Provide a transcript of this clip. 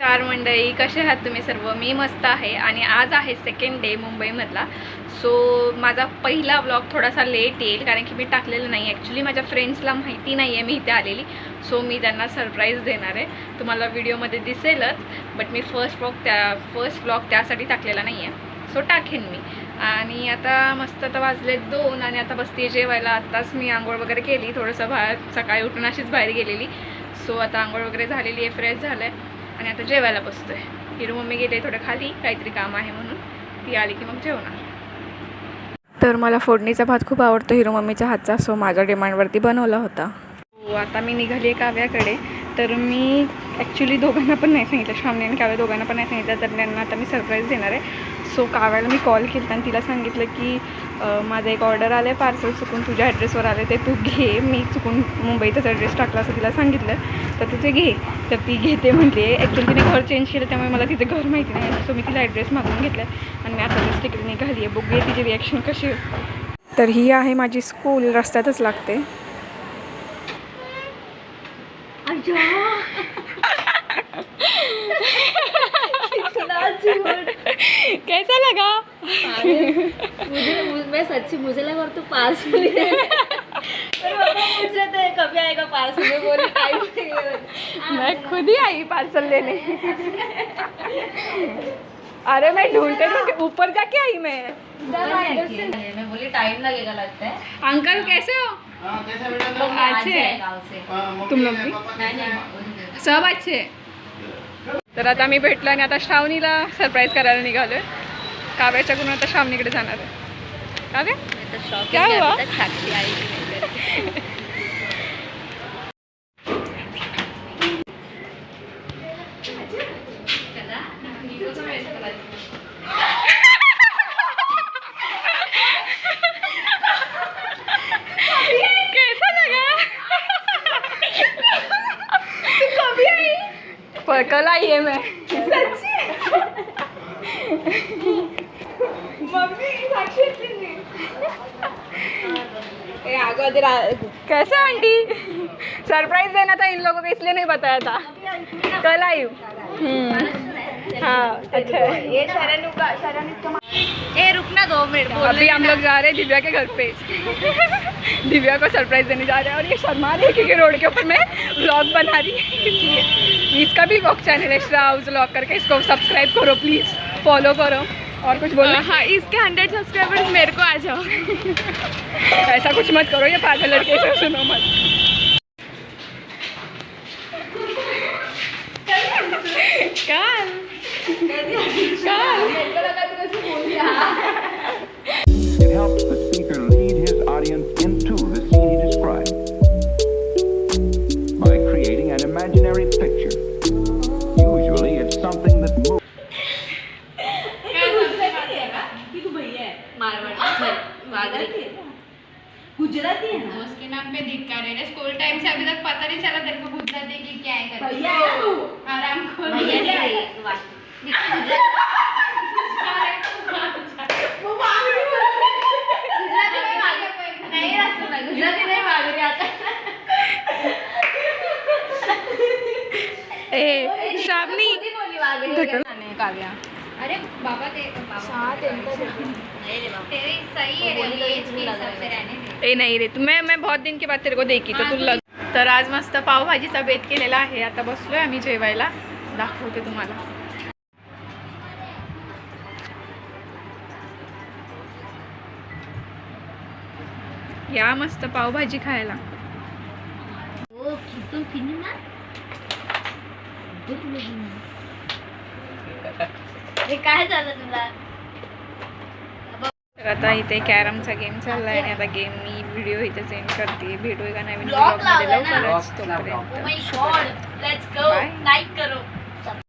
चार मंडळी कसे आहात तुम्ही सर्व? मी मस्त आहे आणि आज आहे सेकंड डे मुंबईमधला. सो माझा पहिला ब्लॉग थोडासा लेट येईल कारण की मी टाकलेलं नाही. ॲक्च्युली माझ्या फ्रेंड्सला माहिती नाही आहे मी इथे आलेली. सो मी त्यांना सरप्राईज देणार आहे. तुम्हाला व्हिडिओमध्ये दिसेलच बट मी फर्स्ट ब्लॉग त्या फर्स्ट ब्लॉग त्यासाठी टाकलेला नाही आहे सो टाकेन मी. आणि आता मस्त आता वाजले दोन आणि आता बसते जेवायला. आत्ताच मी आंघोळ वगैरे केली. थोडंसं बाहेर सकाळी उठून अशीच बाहेर गेलेली. सो आता आंघोळ वगैरे झालेली आहे फ्रेश झालं आहे आणि आता जेवायला बसतोय. हिरो मम्मी गेले थोडं खाली काहीतरी काम आहे म्हणून. ती आली की मग जेवणार. तर मला फोडणीचा भात खूप आवडतो. हिरो मम्मीच्या हातचा सो माझ्या डिमांडवरती बनवला होता. हो आता मी निघाली आहे काव्याकडे. तर मी ॲक्च्युली दोघांना पण नाही सांगितलं. श्रावणी आणि काव्या दोघांना पण नाही सांगितलं. तर त्यांना आता मी सरप्राईज देणार आहे. सो काव्याला मी कॉल केला आणि तिला सांगितलं की माझं एक ऑर्डर आलं आहे पार्सल चुकून तुझ्या ॲड्रेसवर आलं ते तू घे. मी चुकून मुंबईचाच ॲड्रेस टाकला असं तिला सांगितलं. तर तू ते घे. तर ती घेते म्हटली. ॲक्च्युली तिने घर चेंज केलं त्यामुळे मला तिचं घर माहिती नाही. सो मी तिला ॲड्रेस मागून घेतला आणि मी आता जस्ट तिकडे निघाली आहे बघूया तिची रिॲक्शन कशी तर ही आहे माझी स्कूल रस्त्यातच लागते. कैसा लगा? मुझे मैं सच्ची मुझे लगा और तू पार्सल दे रहा। पर पापा पूछ रहे थे कभी आएगा पार्सल में? बोली टाइम मैं खुद ही आई पार्सल लेने। अरे मैं ढूंढते ढूंढते ऊपर जाके आई मैं। मैं बोली टाइम लगेगा लगता है। अंकल कैसे हो? हाँ, अच्छे। हाँ, तुम लोग भी? हैं? सब अच्छे तर आता मी भेटलो आणि आता श्रावणीला सरप्राईज करायला निघालोय. काव्याच्याकडून आता श्रावणीकडे जाणार आहे. काव्या? क्या पर कल आई है मैं। कैसा आंटी? सरप्राइज़ देना था इन लोगों को इसलिए नहीं बताया था। कल आई हूँ। हम्म, हाँ अच्छा। है ए रुकना दो मिनट अभी हम लोग जा रहे हैं दिव्या के घर पे। दिव्या को सरप्राइज़ देने जा रहे हैं और ये शर्मा रही है क्योंकि रोड के ऊपर मैं व्लॉग बना रही है इसलिए। इसका भी व्लॉग चैनल है एक्स्ट्रा हाउस व्लॉग करके इसको सब्सक्राइब करो प्लीज़ फॉलो करो। और कुछ बोलो हाँ इसके हंड्रेड सब्सक्राइबर्स मेरे को आ जाओ। ऐसा कुछ मत करो ये पागल लड़के से सुनो मत। काल। काल। It helps the speaker lead his audience into the scene he describes by creating an imaginary picture. Usually, it's something that moves. Gujarati है ना उसके नाम पे धिक्कार है स्कूल टाइम से अभी तक पता नहीं चला तेरे को गुजराती की क्या है करके। भैया है तू आराम खोल भैया ए श्रावणी. काव्या अरे बाबा ते सात नहीं रे बाबा. तेरी सही है बोली रे तो एज के लग हिसाब से रहा है। रहने दे. ए नाही रे तू मैं मैं बहुत दिन के बाद तेरे को देखी तो तू लग तर आज मस्त पावभाजीचा बेत केलेला आहे. आता बसलोय आम्ही जेवायला. दाखवते तुम्हाला. या मस्त पावभाजी खायला. ओ हे काय झालं तुला? तर आता इथे कॅरमचा गेम चाललाय आणि आता गेम मी व्हिडिओ इथे सेंड करते. भेटू एका नवीन मध्ये? लवकरच Vlog, तोपर्यंत. लाईक करो.